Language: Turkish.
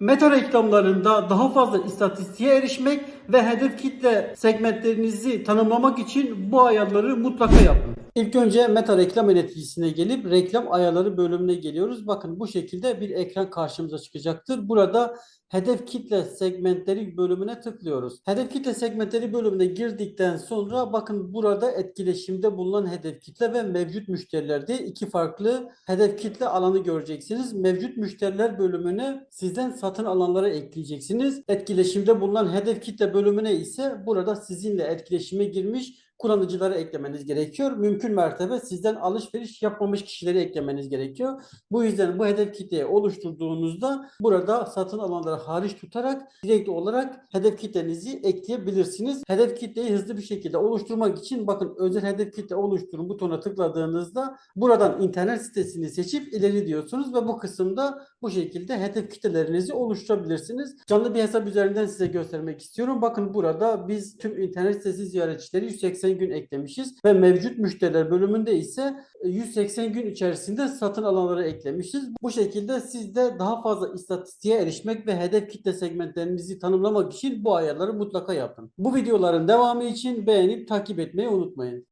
Meta reklamlarında daha fazla istatistiğe erişmek ve hedef kitle segmentlerinizi tanımlamak için bu ayarları mutlaka yapın. İlk önce meta reklam yöneticisine gelip reklam ayarları bölümüne geliyoruz. Bakın bu şekilde bir ekran karşımıza çıkacaktır. Burada hedef kitle segmentleri bölümüne tıklıyoruz. Hedef kitle segmentleri bölümüne girdikten sonra bakın burada etkileşimde bulunan hedef kitle ve mevcut müşterilerde iki farklı hedef kitle alanı göreceksiniz. Mevcut müşteriler bölümüne sizden satın alanlara ekleyeceksiniz. Etkileşimde bulunan hedef kitle bölümüne ise burada sizinle etkileşime girmiş kullanıcıları eklemeniz gerekiyor. Mümkün mertebe sizden alışveriş yapmamış kişileri eklemeniz gerekiyor. Bu yüzden bu hedef kitleyi oluşturduğunuzda burada satın alanları hariç tutarak direkt olarak hedef kitlenizi ekleyebilirsiniz. Hedef kitleyi hızlı bir şekilde oluşturmak için bakın özel hedef kitle oluşturun butona tıkladığınızda buradan internet sitesini seçip ileri diyorsunuz ve bu kısımda bu şekilde hedef kitlelerinizi oluşturabilirsiniz. Canlı bir hesap üzerinden size göstermek istiyorum. Bakın burada biz tüm internet sitesi ziyaretçileri 180 gün eklemişiz ve mevcut müşteriler bölümünde ise 180 gün içerisinde satın alanları eklemişiz. Bu şekilde siz de daha fazla istatistiğe erişmek ve hedef kitle segmentlerinizi tanımlamak için bu ayarları mutlaka yapın. Bu videoların devamı için beğenip takip etmeyi unutmayın.